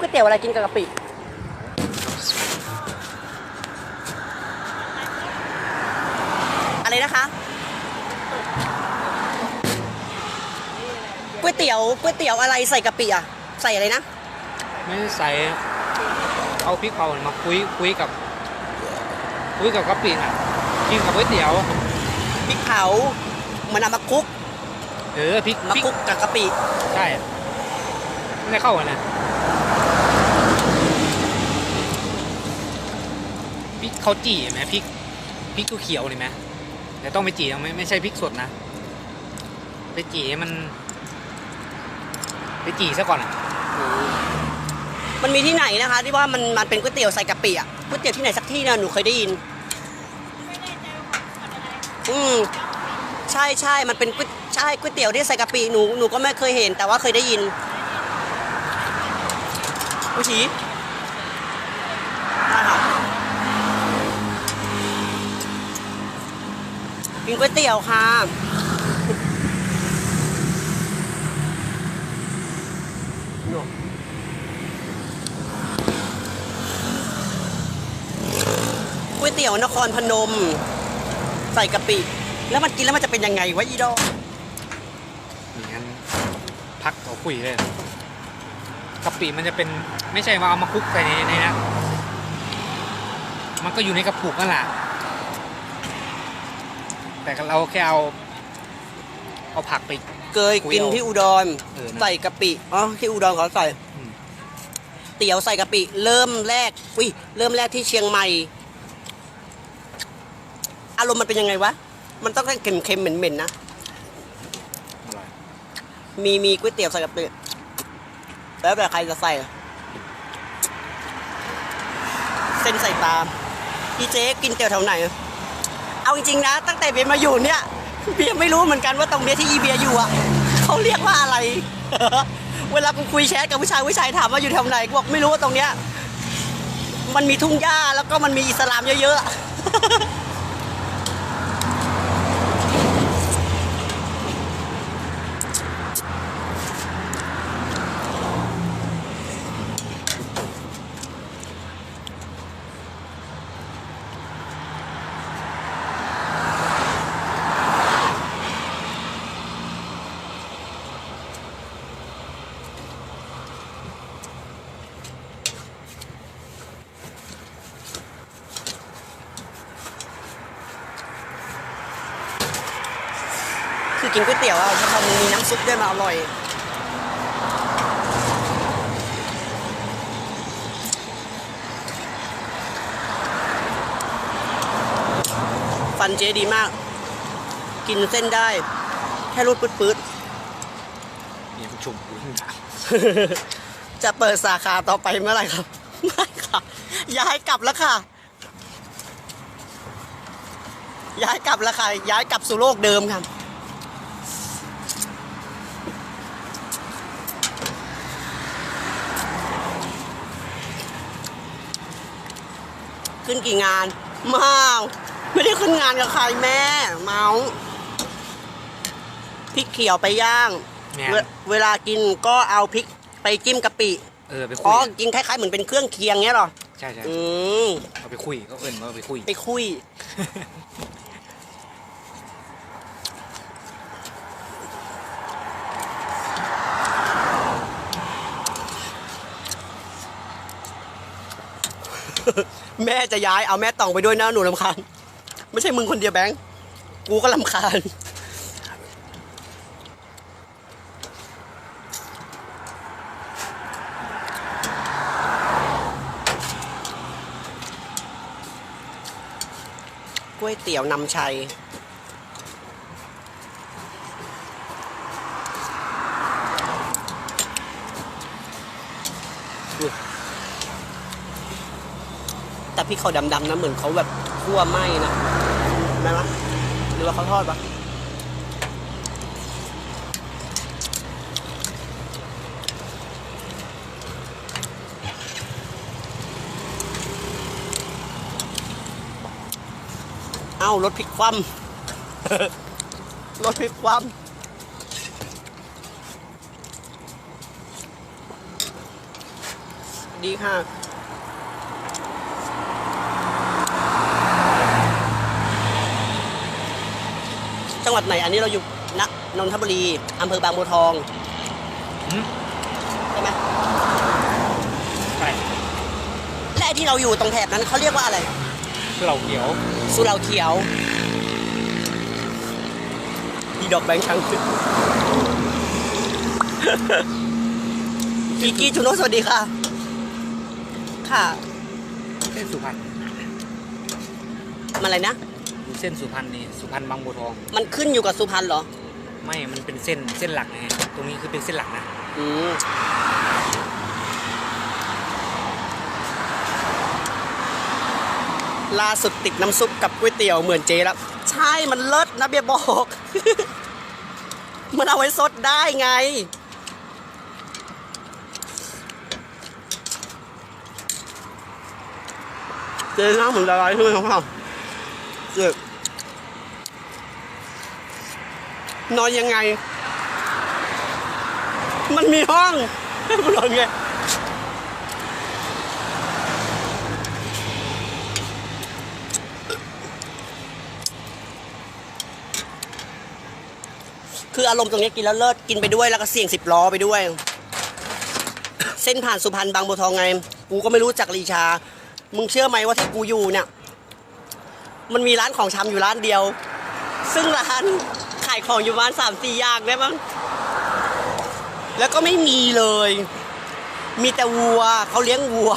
ก๋วยเตี๋ยวอะไรกินกับกะปิอะไรนะคะก๋วยเตี๋ยวก๋วยเตี๋ยวอะไรใส่กะปิอะ ใส่อะไรนะ ไม่ได้ใส่เอาพริกเผามาคุยคุยกับคุยกับกะปิน่ะกินกับก๋วยเตี๋ยวพริกเผามันเอามาคลุกเออพริกมาพริกคลุกกับกะปิใช่ไม่ได้เข้ากันนะพริ กเขาจี่เห็นไหมพริกพริกเขียวๆเห็นไหมแต่ต้องไปจี่นะไม่ไม่ใช่พริกสดนะ ไปจี่ให้มัน ไปจี่ซะก่อนอะมันมีที่ไหนนะคะ ที่ว่ามันมันเป็นก๋วยเตี๋ยวใส่กะปิอะก๋วยเตี๋ยวที่ไหนสักที่เนี่ยหนูเคยได้ยินอืมใช่ใช่มันเป็นก๋วยใช่ก๋วยเตี๋ยวที่ใส่กะปิหนูหนูก็ไม่เคยเห็น แต่ว่าเคยได้ยินอุชีได้ค่ะ กินก๋วยเตี๋ยวค่ะก๋วยเตี๋ยวนครพนม ใส่กะปิ แล้วมันกินแล้วมันจะเป็นยังไงวะอีดอกอย่างนั้นพักเอาคุยเลยกะปิมันจะเป็นไม่ใช่ว่าเอามาคลุกใส่ในในนะ มันก็อยู่ในกระปุกนั่นแหละ แต่เราแค่เอา เอาผักไป เคยกินที่อุดร เออนะ ใส่กะปิอ๋อที่อุดรเขาใส่อืมเตี๋ยวใส่กะปิ เริ่มแรกอุ้ยเริ่มแรกที่เชียงใหม่ อารมณ์มันเป็นยังไงวะ มันต้องเค็มๆเหม็นๆนะ อร่อยมีมีก๋วยเตี๋ยวใส่กะปิแล้วแต่ใครจะใส่ เส้นใส่ตามพี่เจ๊กินเตี๋ยวแถวไหน เอาจริงๆนะ ตั้งแต่เบียร์มาอยู่เนี่ยเบียร์ไม่รู้เหมือนกันว่าตรงเนี้ยที่อีเบียร์อยู่อะเขาเรียกว่าอะไร เวลากูคุยแชทกับผู้ชายผู้ชายถามว่าอยู่แถวไหนกูบอกไม่รู้ว่าตรงเนี้ยมันมีทุ่งหญ้าแล้วก็มันมีอิสลามเยอะๆ เตี๋ยวอะพอมันมีน้ำซุปด้วยมาอร่อย ฟันเจดีมาก กินเส้นได้ แค่รูดปื๊ดเนี่ยมันชุ่มอยู่ข้างหลังๆจะเปิดสาขาต่อไปเมื่อไหร่ครับ ไม่ค่ะ ย้ายกลับแล้วค่ะ ย้ายกลับแล้วค่ะ ย้ายกลับสู่โลกเดิมค่ะ ขึ้นกี่งานเมาไม่ได้ขึ้นงานกับใครแม่ เมาพริกเขียวไปย่าง แม่เวเวลากินก็เอาพริกไปจิ้มกะปิเออไปคุอ๋อยกินคล้ายๆเหมือนเป็นเครื่องเคียงเงี้ยเหรอ ใช่ใช่อืม เอาไปคุยก็เอิญว่าเอาไปคุย ไปคุย แม่จะย้ายเอาแม่ต่องไปด้วยนะหนูลำคาญไม่ใช่มึงคนเดียวแบงค์กูก็ลำคาญก๋วยเตี๋ยวนำชัย พี่เขาดำๆนะเหมือนเขาแบบคั่วไหม้นะเห็นไหมหรือว่าเขาทอดปะเอ้ารถพลิกคว่ำรถพลิกคว่ำดีค่ะ จังหวัดไหน อันนี้เราอยู่นนนทบุรีอำเภอบางบัวทองหืม ใช่ไหมใช่และไอ้ที่เราอยู่ตรงแถบนั้นเขาเรียกว่าอะไร คือเราเขียวสุเหราเขียวอีดอกแบงค์ชังกีกี้จุโนสวัสดีค่ะ ค่ะ เส้นสุพรรณมันอะไรนะดู เส้นสุพรรณนี่สุพรรณบางบัวทองมันขึ้นอยู่กับสุพรรณเหรอ ไม่มันเป็นเส้นเส้นหลักไงตรงนี้คือเป็นเส้นหลักนะอืมล่าสุดติดน้ำซุปกับก๋วยเตี๋ยวเหมือนเจแล้ว ใช่มันเลิศนะเบียร์บอก มันเอาไว้ซดได้ไง เจน้ำเหมือนละลายขึ้นของเราเจ็บ นอนยังไง มันมีห้องมันนอนไงคืออารมณ์ตรงนี้กินแล้วเลิศกินไปด้วยแล้วก็เสี่ยงสิบล้อไปด้วย เส้นผ่านสุพรรณบางบัวทองไง กูก็ไม่รู้จักลีชา มึงเชื่อไหมว่าที่กูอยู่เนี่ย มันมีร้านของชำอยู่ร้านเดียว ซึ่งร้าน ขายของอยู่ประมาณสามสี่อย่างได้มั้งแล้วก็ไม่มีเลย มีแต่วัวเขาเลี้ยงวัว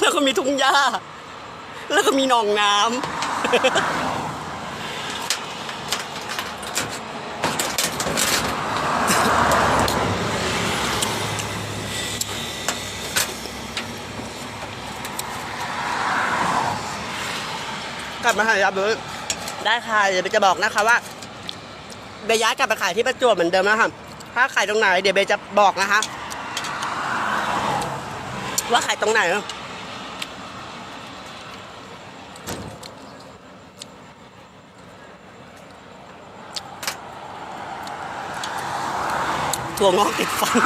แล้วก็มีทุ่งหญ้า แล้วก็มีหนองน้ำกลับมาหายับเลย ได้ค่ะเดี๋ยวเบจะบอกนะคะว่าเบย้ายกลับไปขายที่ประจวบเหมือนเดิมนะคะถ้าขายตรงไหน เดี๋ยวเบย์จะบอกนะคะ ว่าขายตรงไหนถั่วงอกติดฟัน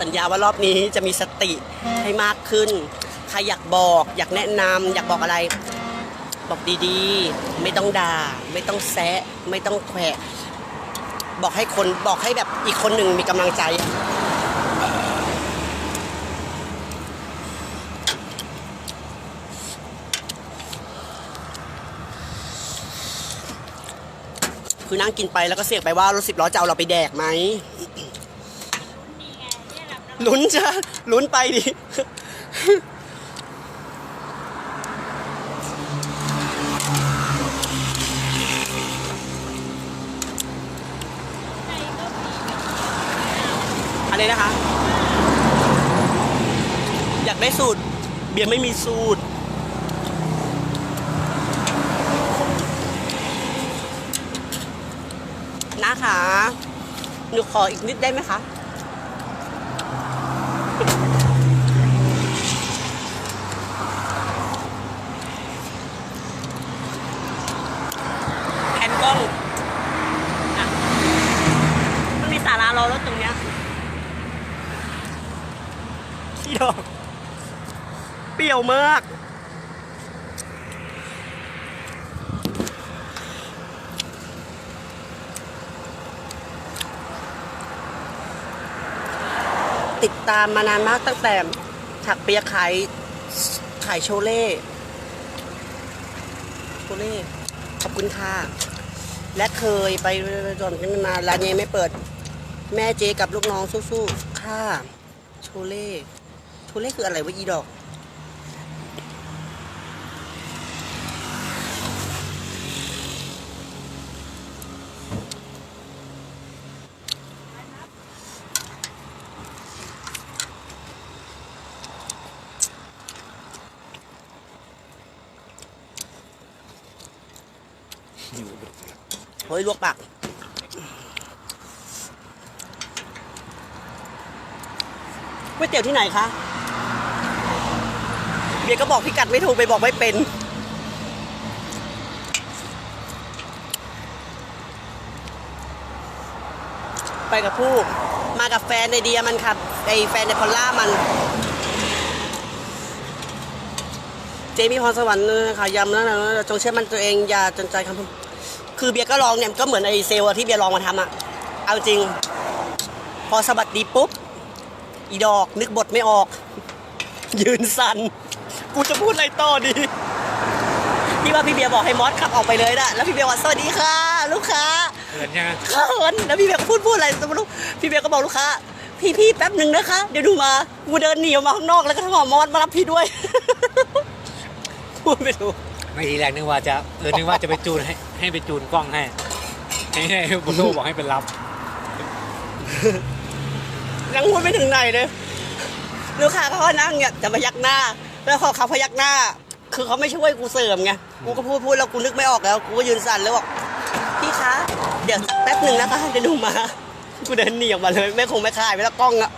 สัญญาว่ารอบนี้จะมีสติให้มากขึ้น ใครอยากบอก อยากแนะนำอยากบอกอะไร บอกดีๆ ไม่ต้องด่า ไม่ต้องแซะ ไม่ต้องแขวะบอกให้คนบอกให้แบบอีกคนหนึ่งมีกำลังใจ คือนั่งกินไปแล้วก็เสี่ยงไปว่ารถสิบล้อจะเอาเราไปแดกไหม ลุ้นจะลุ้นไปดิอันนี้นะคะ อยากได้สูตร เบียร์ไม่มีสูตรนะคะหนูขออีกนิดได้ไหมคะ แผ่นกล้องอะมันมีสาระรอรถตรงเนี้ยขี้ดอก เปรี้ย วมาก ติดตามมานานมากตั้งแต่ถักเปียขายขายโชเล่โชเล่ขอบคุณค่ะ และเคยไปจนกันมาร้านนี้ไม่เปิด แม่เจกับลูกน้องสู้ๆค่ะโชเล่โชเล่คืออะไรวะอีดอก ว้ลวกปากก๋วยเตี๋ยวที่ไหนคะเบียก็บอกพี่กัดไม่ถูกไปบอกไม่เป็น ไปกับผู้มากับแฟนในเดียมันค่ะไอแฟนในพอลล่ามัน เจมี่พรสวรรค์นะคะย้ำแล้วนะจงเชื่อมั่นตัวเองอย่าจนใจคำพูด คือเบียร์ก็ลองเนี่ยก็เหมือนไอเซลล์อะที่เบียร์ลองมาทำอะเอาจริง พอสะบัดดีปุ๊บ อีดอกนึกบทไม่ออก ยืนสันกูจะพูดอะไรต่อดีที่ว่าพี่เบียร์บอกให้มอสขับออกไปเลยนะแล้วพี่เบียร์ว่าสวัสดีค่ะ ลูกค้าเขินใช่ไหมเขินแล้วพี่เบียร์ก็พูดพูดอะไรสมมติพี่เบียร์ก็บอกลูกค้าพี่พี่แป๊บหนึ่งนะคะ เดี๋ยวดูมากูเดินหนีออกมาข้างนอกแล้วก็ถอมอสมารับพี่ด้วยพูดไม่ถูก ไม่ทีแรกนึกว่าจะเออนึกว่าจะไปจูนให้ให้ไปจูนกล้องให้ให้ให้บุโรบอกให้เป็นรับยังพูดไม่ถึงไหนเลยลูกค้าเขาก็นั่งเนี่ยจะพยักหน้า แล้วพอเขาพยักหน้า คือเขาไม่ช่วยกูเสริมไงกูก็พูดพูดแล้วกูนึกไม่ออกแล้วกูก็ยืนสั่นแล้วบอกพี่คะเดี๋ยวแป๊บหนึ่งนะคะเดี๋ยวดูมากูเดินหนีออกมาเลยไม่คงไม่คายไปแล้วกล้องอะ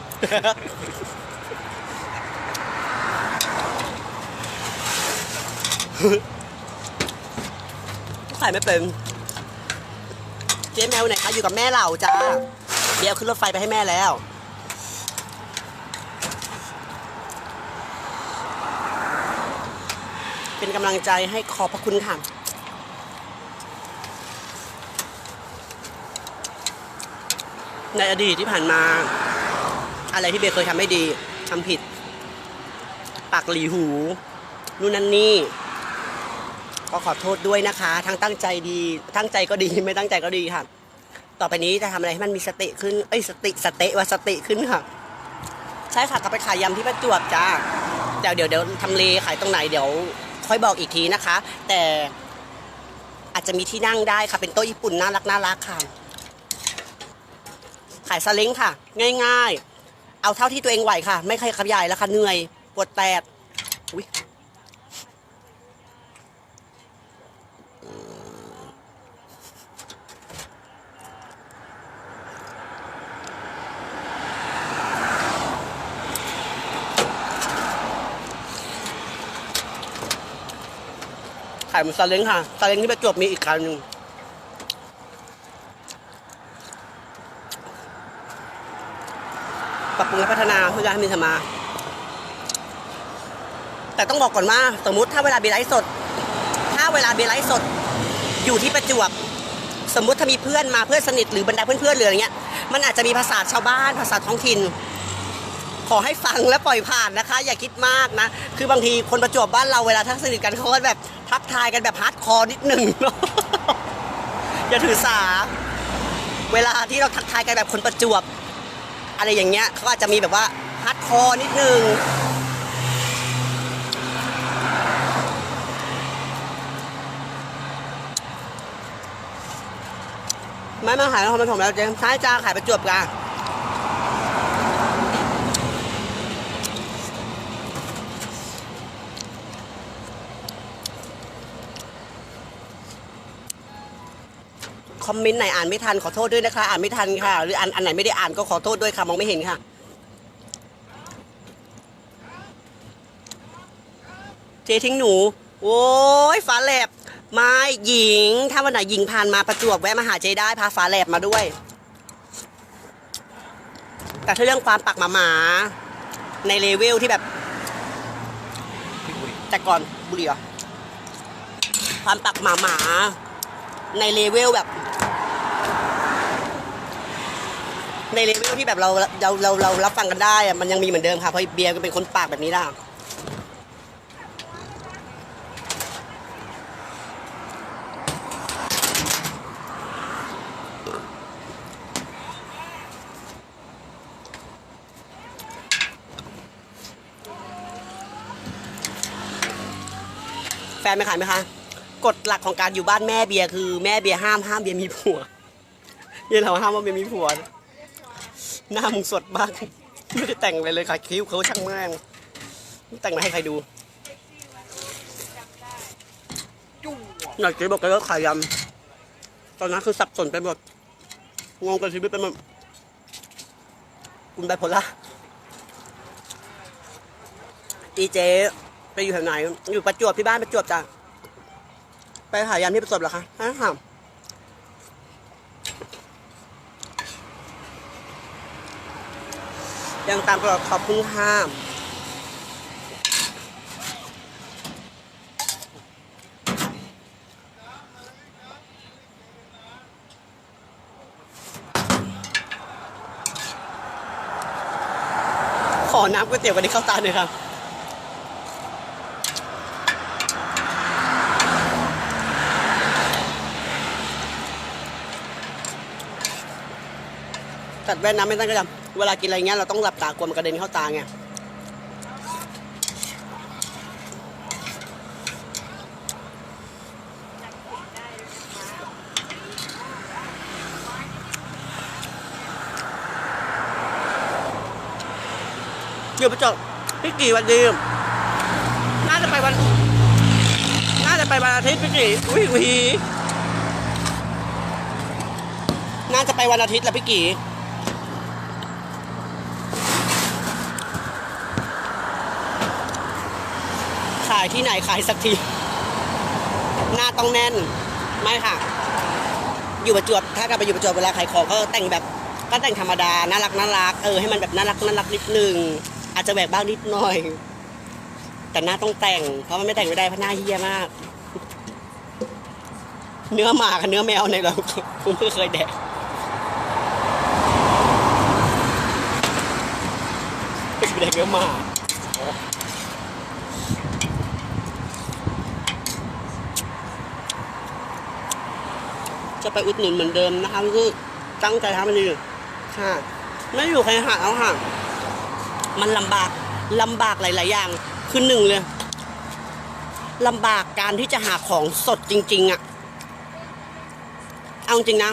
ขายไม่เป็น เจ๊แมวไหนคะอยู่กับแม่เราจ้าเดี๋ยวขึ้นรถไฟไปให้แม่แล้วเป็นกำลังใจให้ขอบพระคุณค่ะ ในอดีตที่ผ่านมา อะไรที่เบย์เคยทำไม่ดีทำผิด ปากหลีหู นู่นนั่นนี่ ก็ขอโทษด้วยนะคะ ทั้งตั้งใจดี ตั้งใจก็ดีไม่ตั้งใจก็ดีค่ะ ต่อไปนี้จะทำอะไรให้มันมีสติขึ้น เอ้ยสติสเตว่าสติขึ้นค่ะ ใช่ค่ะกลับไปขายยำที่ประจวบจ้าเดี๋ยวเดี๋ยวเดี๋ยวทำเลขายตรงไหนเดี๋ยว ค่อยบอกอีกทีนะคะ แต่อาจจะมีที่นั่งได้ค่ะ เป็นโต๊ะญี่ปุ่นน่ารักน่ารักค่ะ ขายซาเล้งค่ะ ง่าย ๆ เอาเท่าที่ตัวเองไหวค่ะ ไม่เคยขยายแล้วค่ะเหนื่อยปวดแตกอุ๊ยายเหมือนซาเล้งค่ะซาเล้งที่ประจวบมีอีกคันหนึ่งปรับปรุงและพัฒนาเพื่อให้มีสมา แต่ต้องบอกก่อนว่า สมมุติถ้าเวลาเบยร์ไลฟ์สด ถ้าเวลาเบยร์ไลฟ์สด อยู่ที่ประจวบ สมมุติถ้ามีเพื่อนมาเพื่อนสนิทหรือบรรดาเพื่อนๆหรืออะไรเงี้ย มันอาจจะมีภาษาชาวบ้านภาษาท้องถิ่น ขอให้ฟังและปล่อยผ่านนะคะ อย่าคิดมากนะ คือบางทีคนประจวบบ้านเราเวลาทักสนิทกันเขาก็แบบ ทายกันแบบฮาร์ดคอร์นิดหนึ่งเนอะอย่าถือสา เวลาที่เราทักทายกันแบบคนประจวบ อะไรอย่างเงี้ยเขาอาจจะมีแบบว่าฮาร์ดคอร์นิดหนึ่งไม่มาขายนครปฐมแล้วเจ๊ใช่จ้าขายประจวบกัน คอมเมนต์ไหนอ่านไม่ทันขอโทษด้วยนะคะ อ่านไม่ทันค่ะ หรืออันอันไหนไม่ได้อ่านก็ขอโทษด้วยค่ะมองไม่เห็นค่ะ เจทิ้งหนู โอ้ยฟ้าแลบไม่หญิง ถ้าวันไหนหญิงผ่านมาประจวบแวะมาหาเจได้พาฟ้าแลบมาด้วย แต่ถ้าเรื่องความปักหมาหมาในเลเวลที่แบบ แต่ก่อนบุรีเหรอความปักหมาหมาในเลเวลแบบ ในเลเวลที่แบบเราเราเราเรารับฟังกันได้อะมันยังมีเหมือนเดิมค่ะเพราะเบียร์ก็เป็นคนปากแบบนี้ล่ะแฟนไม่ขายไหมคะกฎหลักของการอยู่บ้านแม่เบียร์คือแม่เบียร์ห้ามห้ามเบียร์มีผัวเบียร์เราห้ามว่าเบียร์มีผัว หน้ามึงสดมาก ไม่ได้แต่งอะไรเลยค่ะคิ้วเขาช่างแม่งไม่แต่งมาให้ใครดูหน่อยเจ๊บอกเลยว่าขายยำตอนนั้นคือสับสนไปหมดงงกับชีวิตไปหมดคุณไบโพล่าอีเจไปอยู่แถวไหน อยู่ประจวบที่บ้านประจวบจ้ะไปขายยำที่ประจวบเหรอคะฮะ ยังตามตลอดขอบคุณค่ะขอน้ำก๋วยเตี๋ยวกันที่เข้าตาหน่อยครับตัดแว่นนะไม่ต้งกระดำ เวลากินอะไรเงี้ยเราต้องหลับตากลัวมันกระเด็นเข้าตาไงเดี๋ยวไปจบพี่กี่วันดีน่าจะไปวัน น่าจะไปวันอาทิตย์พี่กี่อุ้ยอุ้ยน่าจะไปวันอาทิตย์แหละพี่กี่ายที่ไหนขายสักที หน้าต้องแน่น ไม่ค่ะ อยู่ประจวบ ถ้ากลับไปอยู่ประจวบเวลาขายของก็แต่งแบบก็แต่งธรรมดา น่ารักน่ารัก เออ ให้มันแบบน่ารักน่ารักนิดนึง อาจจะแบกบ้างนิดหน่อย แต่หน้าต้องแต่ง เพราะมันไม่แต่งไม่ได้เพราะหน้าเฮี้ยมาก เนื้อหมากับเนื้อแมวเนี่ยเราผมไม่เคยแดกไม่เคยแดกเนื้อหมา จะไปอุดหนุนเหมือนเดิมนะคะคือตั้งใจทำมันดีค่ะไม่อยู่ใครหาเอาค่ะ มันลำบากลำบากหลาย ๆ อย่างคือหนึ่งเลยลำบากการที่จะหาของสดจริง ๆอะเอาจริงนะ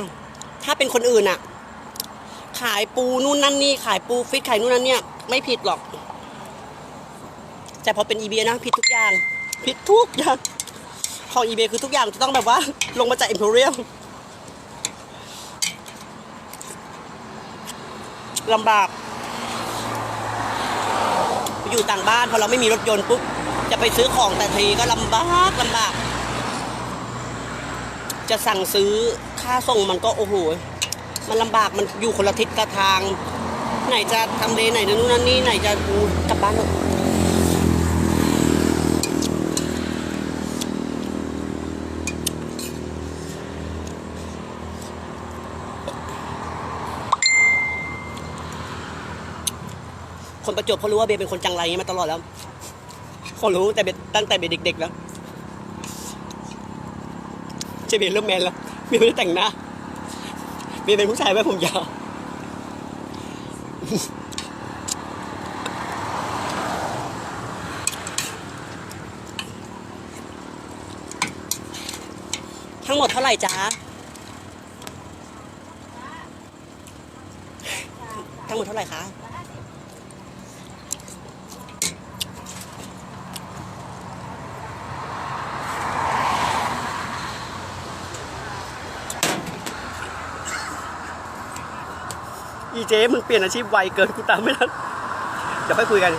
ถ้าเป็นคนอื่นอะขายปูนู่นนั่นนี่ ขายปูฟิตขายนู่นนั่นเนี่ย ไม่ผิดหรอก แต่พอเป็นอีเบียนะ ผิดทุกอย่าง ผิดทุกอย่าง ของอีเบคือทุกอย่างจะต้องแบบว่า ลงมาจากอิมพีเรียล ลำบาก อยู่ต่างบ้านพอเราไม่มีรถยนต์ปุ๊บจะไปซื้อของแต่ทีก็ลำบากลำบาก จะสั่งซื้อค่าส่งมันก็โอ้โหมันลำบากมันอยู่คนละทิศกระทาง ไหนจะทำเลไหนจะนู่นนั่นนี่ไหนจะกลับบ้านเถอะ ประจวบเขารู้ว่าเบย์เป็นคนจังไรอย่างนี้มาตลอดแล้วเขารู้แต่เบย์ตั้งแต่เบย์เด็กๆแล้วเจเบย์เริ่มแมนแล้วเบย์ไม่ได้แต่งหน้าเบย์เป็นผู้ชายไว้ผมยาวทั้งหมดเท่าไหร่จ๊ะทั้งหมดเท่าไหร่คะ เจมึงเปลี่ยนอาชีพไวเกินกูตามไม่ทันเดี๋ยวค่อยคุยกัน